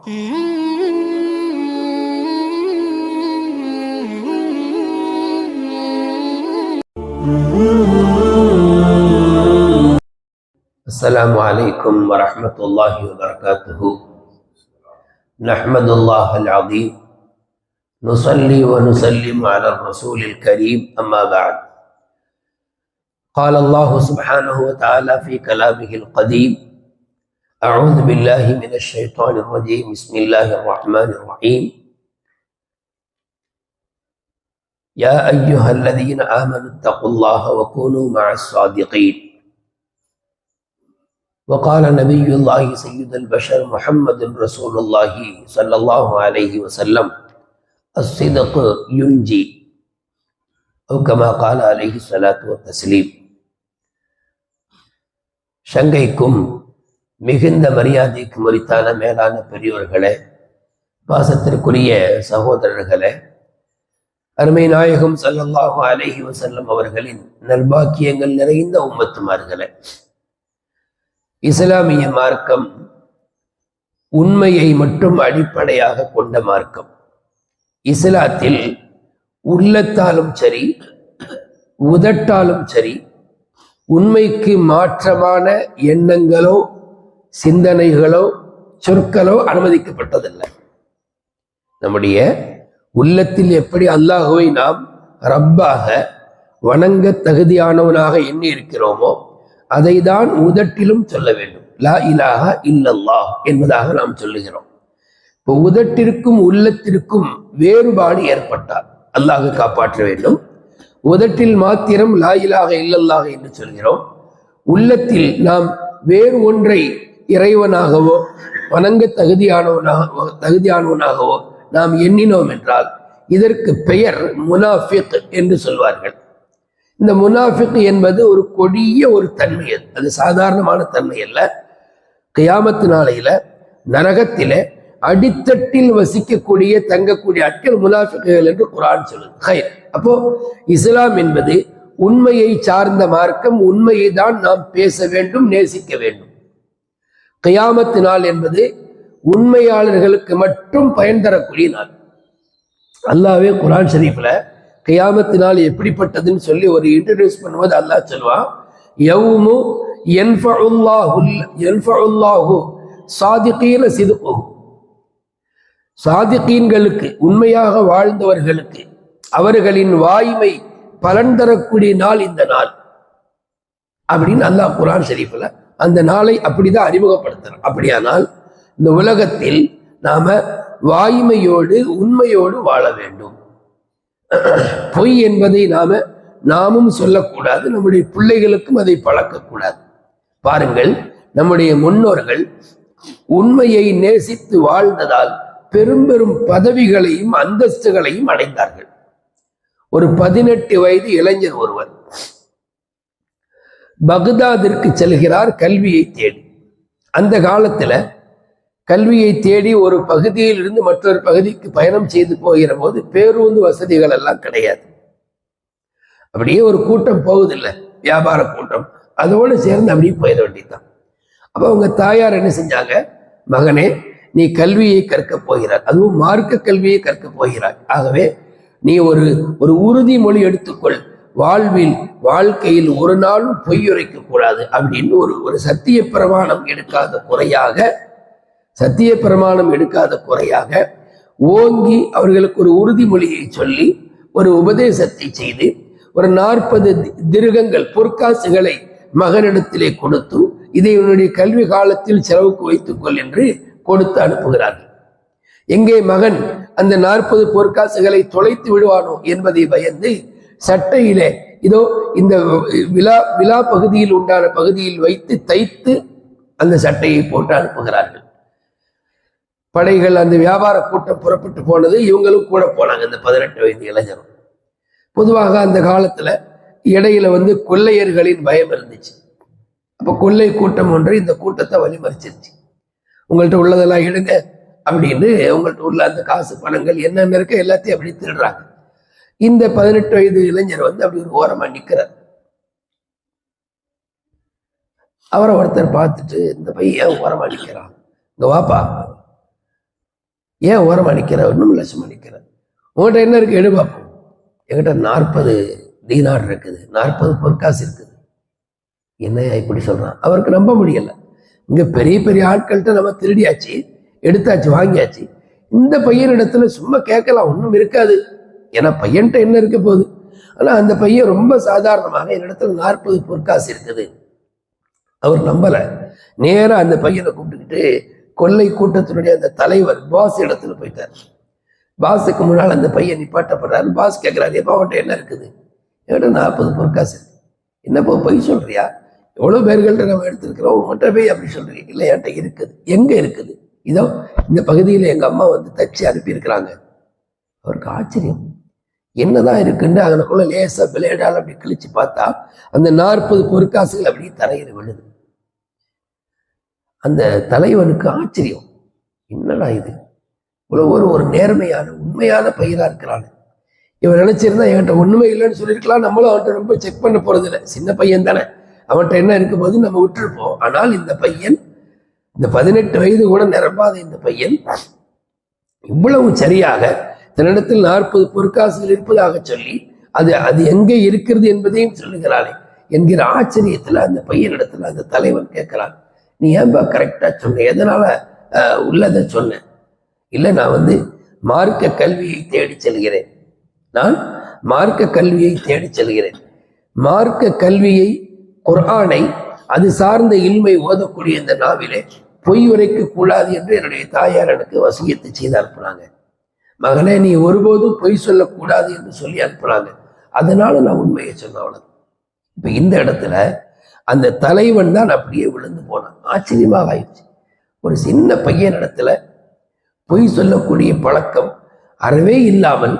السلام عليكم ورحمة الله وبركاته. نحمد الله العظيم. نصلي ونسلم على الرسول الكريم أما بعد. قال الله سبحانه وتعالى في كلامه القديم أعوذ بالله من الشيطان الرجيم بسم الله الرحمن الرحيم يا أيها الذين آمنوا اتقوا الله وكونوا مع الصادقين وقال نبي الله سيد البشر محمد رسول الله صلى الله عليه وسلم الصدق ينجي أو كما قال عليه الصلاة والتسليم சங்கைக்கும் மிகுந்த மரியாதைக்கு முறித்தான மேலான பெரியோர்களே பாசத்திற்குரிய சகோதரர்களே அருமை நாயகம் சல்லல்லாஹு அலஹி வசல்லம் அவர்களின் நல்பாக்கியங்கள் நிறைந்த உம்மத்துமார்களே இஸ்லாமிய மார்க்கம் உண்மையை மட்டும் அடிப்படையாக கொண்ட மார்க்கம். இஸ்லாத்தில் உள்ளத்தாலும் சரி உதட்டாலும் சரி உண்மைக்கு மாற்றமான எண்ணங்களோ சிந்தனைகளோ சொற்களோ அனுமதிக்கப்பட்டதில்லை. நம்முடைய உள்ளத்தில் எப்படி அல்லாஹுவை நாம் ரப்பாக வணங்க தகுதியானவனாக எண்ணி இருக்கிறோமோ அதை தான் உதட்டிலும் சொல்ல வேண்டும். லா இலாக இல்லல்லா என்பதாக நாம் சொல்லுகிறோம். இப்போ உதட்டிற்கும் உள்ளத்திற்கும் வேறுபாடு ஏற்பட்டால் அல்லாஹ் காப்பாற்ற வேண்டும். உதட்டில் மாத்திரம் லா இலாக இல்லல்லாக என்று சொல்கிறோம். உள்ளத்தில் நாம் வேறு ஒன்றை இறைவனாகவோ வணங்க தகுதியானவனாக தகுதியானவனாகவோ நாம் எண்ணினோம் என்றால் இதற்கு பெயர் முனாஃபிக் என்று சொல்வார்கள். இந்த முனாஃபிக் என்பது ஒரு கொடிய ஒரு தன்மை. அது அது சாதாரணமான தன்மை அல்ல. கியாமத்து நாளையில நரகத்தில அடித்தட்டில் வசிக்கக்கூடிய தங்கக்கூடிய அட்கள் முனாஃபிக்குகள் என்று குரான் சொல்லுது. ஹைர். அப்போ இஸ்லாம் என்பது உண்மையை சார்ந்த மார்க்கம் உண்மையை தான் நாம் பேச வேண்டும் நேசிக்க வேண்டும். கயாமத்து நாள் என்பது உண்மையாளர்களுக்கு மட்டும் பயன் தரக்கூடிய நாள். அல்லாவே குரான் ஷரீஃப்ல நாள் எப்படிப்பட்டதுன்னு சொல்லி ஒரு இன்ட்ரடியூஸ் பண்ணுவது அல்லாஹ் சொல்வான் யவுமு என்ஃபுல்லாஹு சாதிகீன சிதுகு சாதிகீன்களுக்கு உண்மையாக வாழ்ந்தவர்களுக்கு அவர்களின் வாய்மை பலன் தரக்கூடிய நாள் இந்த நாள். அப்படின்னு அல்லாஹ் குரான் ஷரீஃபில் அந்த நாளை அப்படிதான் அறிமுகப்படுத்துறோம் அப்படியானால் இந்த உலகத்தில் நாம வாய்மையோடு உண்மையோடு வாழ வேண்டும். பொய் என்பதை நாம நாமும் சொல்லக்கூடாது நம்முடைய பிள்ளைகளுக்கும் அதை பழக்கக்கூடாது. பாருங்கள் நம்முடைய முன்னோர்கள் உண்மையை நேசித்து வாழ்ந்ததால் பெரும் பெரும் பதவிகளையும் அந்தஸ்துகளையும் அடைந்தார்கள். ஒரு பதினெட்டு வயது இளைஞர் ஒருவர் பக்தாதிற்கு செல்கிறார் கல்வியை தேடி. அந்த காலத்துல கல்வியை தேடி ஒரு பகுதியிலிருந்து மற்றொரு பகுதிக்கு பயணம் செய்து போகிற போது பேருந்து வசதிகள் எல்லாம் கிடையாது. அப்படியே ஒரு கூட்டம் போகுதில்லை வியாபார கூட்டம். அதோடு சேர்ந்து அப்படியே போயிட வேண்டியதுதான். அப்போ அவங்க தாயார் என்ன செஞ்சாங்க? மகனே நீ கல்வியை கற்க போகிறார் அதுவும் மார்க்க கல்வியை கற்க போகிறாய். ஆகவே நீ ஒரு ஒரு உறுதிமொழி எடுத்துக்கொள். வாழ்வில் வாழ்க்கையில் ஒரு நாளும் பொய்யுரைக்க கூடாது அப்படின்னு ஒரு ஒரு சத்திய பிரமாணம் எடுக்காத குறையாக சத்திய பிரமாணம் எடுக்காத குறையாக ஓங்கி அவர்களுக்கு ஒரு உறுதிமொழியை சொல்லி ஒரு உபதேசத்தை செய்து ஒரு நாற்பது திருகங்கள் பொற்காசுகளை மகனிடத்திலே கொடுத்து இதை உன்னுடைய கல்வி காலத்தில் செலவுக்கு வைத்துக்கொள் என்று கொடுத்து அனுப்புகிறார்கள். எங்கே மகன் அந்த நாற்பது பொற்காசுகளை தொலைத்து விடுவானோ என்பதை பயந்து சட்டையிலே. இதோ இந்த விழா விழா பகுதியில் உண்டான பகுதியில் வைத்து தைத்து அந்த சட்டையை போட்டு அனுப்புகிறார்கள். படைகள் அந்த வியாபார கூட்டம் புறப்பட்டு போனது இவங்களும் கூட போனாங்க இந்த பதினெட்டு வயது இளைஞரும். பொதுவாக அந்த காலத்துல இடையில வந்து கொள்ளையர்களின் பயம் இருந்துச்சு. அப்ப கொள்ளை கூட்டம் ஒன்று இந்த கூட்டத்தை வழிமறிச்சிருச்சு. உங்கள்கிட்ட உள்ளதெல்லாம் எடுங்க அப்படின்னு உங்கள்கிட்ட உள்ள அந்த காசு பணங்கள் என்னென்ன இருக்க எல்லாத்தையும் அப்படி திருடுறாங்க. இந்த பதினெட்டு வயது இளைஞர் வந்து அப்படி ஒரு ஓரமா நிக்கிறார். அவரை ஒருத்தர் பார்த்துட்டு இந்த பையன் ஓரமா நிக்கிறான்? இங்க வாப்பா ஏன் ஓரமா நிக்கிற ஒன்றும் லட்சமா நிக்கிற உங்கள்கிட்ட என்ன இருக்கு? எடு பார்ப்போம் என்கிட்ட நாற்பது தீனார் இருக்குது. நாற்பது பொற்காசு இருக்குது. என்னையா இப்படி சொல்றான்? அவருக்கு நம்ப முடியல. இங்க பெரிய பெரிய ஆட்கள்கிட்ட நம்ம திருடியாச்சு எடுத்தாச்சு வாங்கியாச்சு. இந்த பையனிடத்துல சும்மா கேட்கலாம் ஒன்றும் இருக்காது. ஏன்னா பையன்கிட்ட என்ன இருக்க போகுது? ஆனால் அந்த பையன் ரொம்ப சாதாரணமாக என்னிடத்துல நாற்பது பொற்காசு இருக்குது. அவர் நம்பலை. நேராக அந்த பையனை கூப்பிட்டுக்கிட்டு கொள்ளை கூட்டத்தினுடைய அந்த தலைவர் பாஸ் இடத்துல போயிட்டார். பாஸுக்கு முன்னால் அந்த பையன் நிப்பாட்டப்படுறாரு. பாஸ் கேட்குறாரு எப்போ அவன்கிட்ட என்ன இருக்குது? என்கிட்ட நாற்பது பொற்காசு இருக்கு. என்னப்போ பொய் சொல்றியா? எவ்வளோ பேர்கள்ட்ட நம்ம எடுத்திருக்கிறோம் உங்கள்கிட்ட போய் அப்படி சொல்றீங்க. இல்லை என்கிட்ட இருக்குது. எங்கே இருக்குது? இதோ இந்த பகுதியில் எங்கள் அம்மா வந்து தச்சு அனுப்பியிருக்கிறாங்க. அவருக்கு ஆச்சரியம். என்னதான் இருக்குன்னு அதனுக்குள்ள லேசா பிளேடால் அப்படி கிழிச்சு பார்த்தா அந்த நாற்பது பொற்காசுகள் அப்படியே தரையில் விழுது. அந்த தலைவனுக்கு ஆச்சரியம். என்னடா இது? இவ்வளவு ஒரு ஒரு நேர்மையான உண்மையான பயிராக இருக்கிறான். இவன் நினைச்சிருந்தா என்கிட்ட ஒண்ணுமே இல்லைன்னு சொல்லியிருக்கலாம். நம்மளும் அவன்கிட்ட ரொம்ப செக் பண்ண போறது இல்லை சின்ன பையன் தானே. அவன்கிட்ட என்ன இருக்கும் போது நம்ம விட்டுருப்போம். ஆனால் இந்த பையன் இந்த பதினெட்டு வயது கூட நிரம்பாத இந்த பையன் இவ்வளவு சரியாக தன்னிடத்தில் நாற்பது பொற்காசுகள் இருப்பதாக சொல்லி அது அது எங்கே இருக்கிறது என்பதையும் சொல்லுகிறாளே என்கிற ஆச்சரியத்துல அந்த பையனிடத்துல அந்த தலைவன் கேட்கிறான். நீ ஏன்பா கரெக்டா சொன்ன? எதனால அஹ், உள்ளதை சொன்ன? இல்லை நான் வந்து மார்க்க கல்வியை தேடி செல்கிறேன். நான் மார்க்க கல்வியை தேடி செல்கிறேன். மார்க்க கல்வியை குர்ஆனை அது சார்ந்த இல்மை ஓதக்கூடிய இந்த நாவிலே பொய் உரைக்க கூடாது என்று என்னுடைய தாயார் எனக்கு வசியத்தை செய்து அனுப்புனாங்க. மகனே நீ ஒருபோதும் பொய் சொல்லக்கூடாது என்று சொல்லி அனுப்புனாங்க அதனால நான் உண்மையை சொன்ன அவனுக்கு இப்ப இந்த இடத்துல அந்த தலைவன் தான் அப்படியே விழுந்து போனான். ஆச்சரியமாக ஆயிடுச்சு. ஒரு சின்ன பையன் இடத்துல பொய் சொல்லக்கூடிய பழக்கம் அறவே இல்லாமல்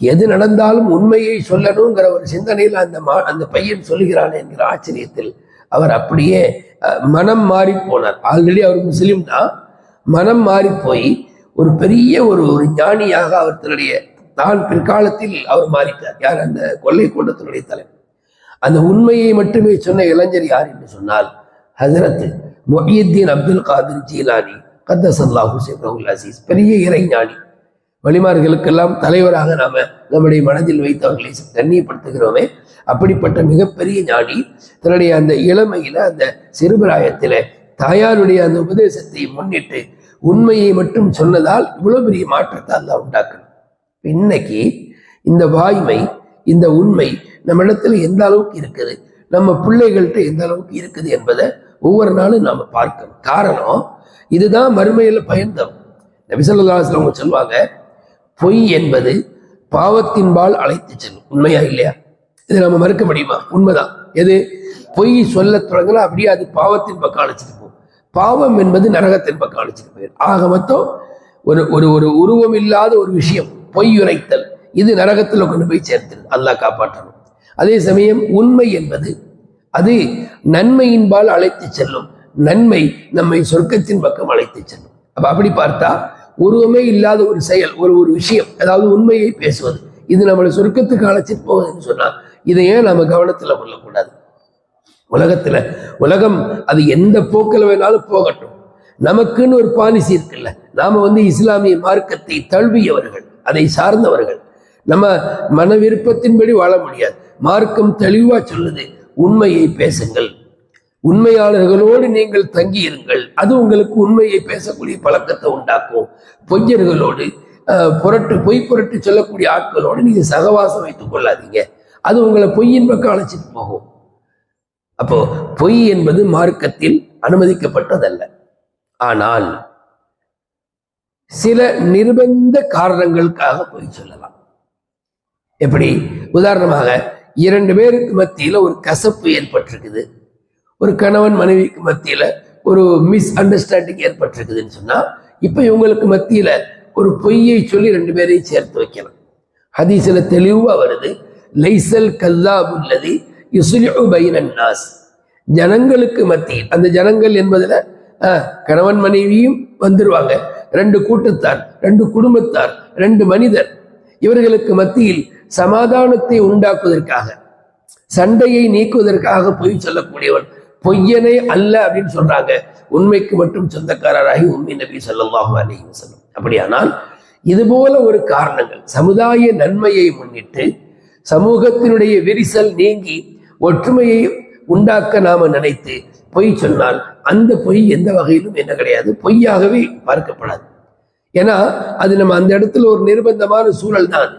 எது நடந்தாலும் உண்மையை சொல்லணுங்கிற ஒரு சிந்தனையில் அந்த மா அந்த பையன் சொல்லுகிறான் என்கிற ஆச்சரியத்தில் அவர் அப்படியே மனம் மாறி போனார். ஆல்ரெடி அவர் முஸ்லீம் தான். மனம் மாறி போய் ஒரு பெரிய ஒரு ஒரு ஞானியாக அவர் தன்னுடைய தான் பிற்காலத்தில் அவர் மாறிட்டார். யார்? அந்த கொள்ளை கூட்டத்தினுடைய தலைவர். அந்த உண்மையை மட்டுமே சொன்ன இளைஞர் யார் என்று சொன்னால் ஹசரத் மொஹியுத்தீன் அப்துல் காதிர் ஜீலானி கத்தசல்லாஹு சிப்ரஹுல் அசீஸ். பெரிய இறைஞானி வழிமார்களுக்கெல்லாம் தலைவராக நாம நம்முடைய மனதில் வைத்தவர்களை கண்ணியப்படுத்துகிறோமே அப்படிப்பட்ட மிகப்பெரிய ஞானி தன்னுடைய அந்த இளமையில அந்த சிறுபிராயத்தில தாயாருடைய அந்த உபதேசத்தை முன்னிட்டு உண்மையை மட்டும் சொன்னதால் இவ்வளவு பெரிய மாற்றத்தை அல்லாஹ் உண்டாக்கணும். இன்னைக்கு இந்த வாய்மை இந்த உண்மை நம்ம இடத்துல எந்த அளவுக்கு இருக்குது? நம்ம பிள்ளைகள்கிட்ட எந்த அளவுக்கு இருக்குது என்பதை ஒவ்வொரு நாளும் நாம பார்க்கணும். காரணம் இதுதான் மறுமையில பயந்தம் தரும். நபிசல்லாஸ்ல அவங்க சொல்லுவாங்க பொய் என்பது பாவத்தின்பால் அழைத்து செல்லும். உண்மையா இல்லையா? இது நம்ம மறுக்க முடியுமா? உண்மைதான். எது? பொய் சொல்ல தொடங்கினா அப்படியே அது பாவத்தின் பக்கம் அழைச்சிட்டு பாவம் என்பது நரகத்தின் பக்கம் அழைச்சிட்டு போயிடும் ஆக மொத்தம் ஒரு ஒரு ஒரு உருவம் இல்லாத ஒரு விஷயம் பொய் உரைத்தல் இது நரகத்தில் கொண்டு போய் சேர்த்துருது. அல்லாஹ் காப்பாற்றணும். அதே சமயம் உண்மை என்பது அது நன்மையின்பால் அழைத்து செல்லும். நன்மை நம்மை சொர்க்கத்தின் பக்கம் அழைத்து செல்லும். அப்ப அப்படி பார்த்தா உருவமே இல்லாத ஒரு செயல் ஒரு ஒரு விஷயம் அதாவது உண்மையை பேசுவது இது நம்மளை சொர்க்கத்துக்கு அழைச்சிட்டு போகுதுன்னு சொன்னா இதை ஏன் நம்ம கவனத்துல கொள்ளக்கூடாது. உலகத்துல உலகம் அது எந்த போக்கில் வேணாலும் போகட்டும். நமக்குன்னு ஒரு பாலிசி இருக்குல்ல. நாம வந்து இஸ்லாமிய மார்க்கத்தை தழுவியவர்கள் அதை சார்ந்தவர்கள். நம்ம மன விருப்பத்தின்படி வாழ முடியாது. மார்க்கம் தெளிவா சொல்லுது உண்மையை பேசுங்கள். உண்மையாளர்களோடு நீங்கள் தங்கியிருங்கள். அது உங்களுக்கு உண்மையை பேசக்கூடிய பழக்கத்தை உண்டாக்கும். பொய்யர்களோடு புரட்டு பொய் புரட்டு சொல்லக்கூடிய ஆட்களோடு நீங்க சகவாசம் வைத்துக் கொள்ளாதீங்க. அது உங்களை பொய்யின் பக்கம் அழைச்சிட்டு போகும். அப்போ பொய் என்பது மார்க்கத்தில் அனுமதிக்கப்பட்டதல்ல. ஆனால் சில நிர்பந்த காரணங்களுக்காக பொய் சொல்லலாம். எப்படி? உதாரணமாக இரண்டு பேருக்கு மத்தியில ஒரு கசப்பு ஏற்பட்டிருக்குது. ஒரு கணவன் மனைவிக்கு மத்தியில ஒரு மிஸ் அண்டர்ஸ்டாண்டிங் ஏற்பட்டிருக்குதுன்னு சொன்னா இப்ப இவங்களுக்கு மத்தியில ஒரு பொய்யை சொல்லி ரெண்டு பேரையும் சேர்த்து வைக்கலாம். ஹதீஸ்ல தெளிவா வருது லைசல் கல்லாபுல்லதி உள்ளது நாஸ். ஜனங்களுக்கு மத்தியில் அந்த ஜனங்கள் என்பதுல கணவன் மனைவியும் வந்துருவாங்க. ரெண்டு கூட்டத்தார் ரெண்டு குடும்பத்தார் ரெண்டு மனிதர். இவர்களுக்கு மத்தியில் சமாதானத்தை உண்டாக்குவதற்காக சண்டையை நீக்குவதற்காக பொய் சொல்லக்கூடியவன் பொய்யனே அல்ல அப்படின்னு சொல்றாங்க. உண்மைக்கு மட்டும் சொந்தக்காரராகி உண்மை நபி ஸல்லல்லாஹு அலைஹி வஸல்லம். அப்படியானால் இது போல ஒரு காரணங்கள் சமுதாய நன்மையை முன்னிட்டு சமூகத்தினுடைய விரிசல் நீங்கி ஒற்றுமையை உண்டாக்க நாம நினைத்து பொய் சொன்னால் அந்த பொய் எந்த வகையிலும் என்ன கிடையாது. பொய்யாகவே பார்க்கப்படாது. ஏன்னா அது நம்ம அந்த இடத்துல ஒரு நிர்பந்தமான சூழல் தான்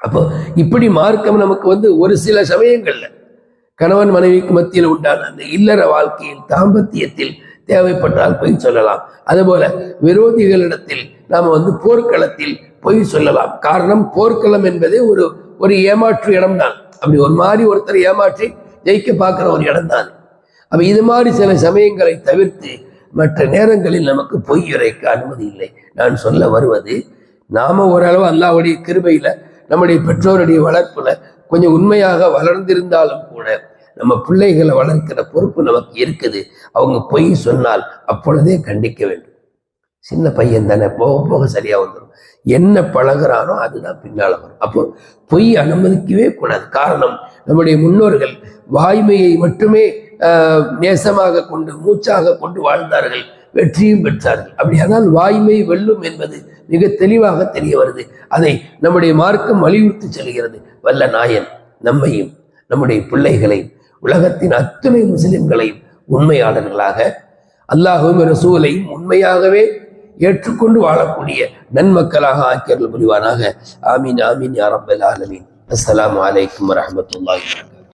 அப்போ இப்படி மார்க்கம் நமக்கு வந்து ஒரு சில சமயங்கள்ல கணவன் மனைவிக்கு மத்தியில் உண்டான அந்த இல்லற வாழ்க்கையில் தாம்பத்தியத்தில் தேவைப்பட்டால் பொய் சொல்லலாம். அதுபோல விரோதிகளிடத்தில் நாம வந்து போர்க்களத்தில் பொய் சொல்லலாம். காரணம் போர்க்களம் என்பதே ஒரு ஒரு ஏமாற்று இடம்தான். அப்படி ஒரு மாதிரி ஒருத்தர் ஏமாற்றி ஜெயிக்க பார்க்குற ஒரு இடம்தான் அப்ப இது மாதிரி சில சமயங்களை தவிர்த்து மற்ற நேரங்களில் நமக்கு பொய் உரைக்க அனுமதி இல்லை. நான் சொல்ல வருவது நாம ஓரளவு அல்லாவுடைய கிருபையில நம்முடைய பெற்றோருடைய வளர்ப்புல கொஞ்சம் உண்மையாக வளர்ந்திருந்தாலும் கூட நம்ம பிள்ளைகளை வளர்க்கிற பொறுப்பு நமக்கு இருக்குது. அவங்க பொய் சொன்னால் அப்பொழுதே கண்டிக்க வேண்டும். சின்ன பையன் தானே போக போக சரியாக வந்துடும் என்ன பழகுறானோ அதுதான் பின்னால் வரும். அப்போ பொய் அனுமதிக்கவே கூடாது. காரணம் நம்முடைய முன்னோர்கள் வாய்மையை மட்டுமே ஆஹ், நேசமாக கொண்டு மூச்சாக கொண்டு வாழ்ந்தார்கள். வெற்றியும் பெற்றார்கள். அப்படியானால் வாய்மை வெல்லும் என்பது மிக தெளிவாக தெரிய வருது. அதை நம்முடைய மார்க்கம் வலியுறுத்தி செல்கிறது. வல்ல நாயன் நம்மையும் நம்முடைய பிள்ளைகளையும் உலகத்தின் அத்துணை முஸ்லிம்களையும் உண்மையாளர்களாக அல்லாஹும் ரசூலையும் உண்மையாகவே ஏற்றுக்கொண்டு வாழக்கூடிய நன்மக்களாக ஆக்கியர்கள் புரிவானாக. ஆமீன் ஆமீன் யாரப்பல் ஆலமீன். அஸ்லாம் வலைக்கம் வரஹ்மத்துல்லாஹி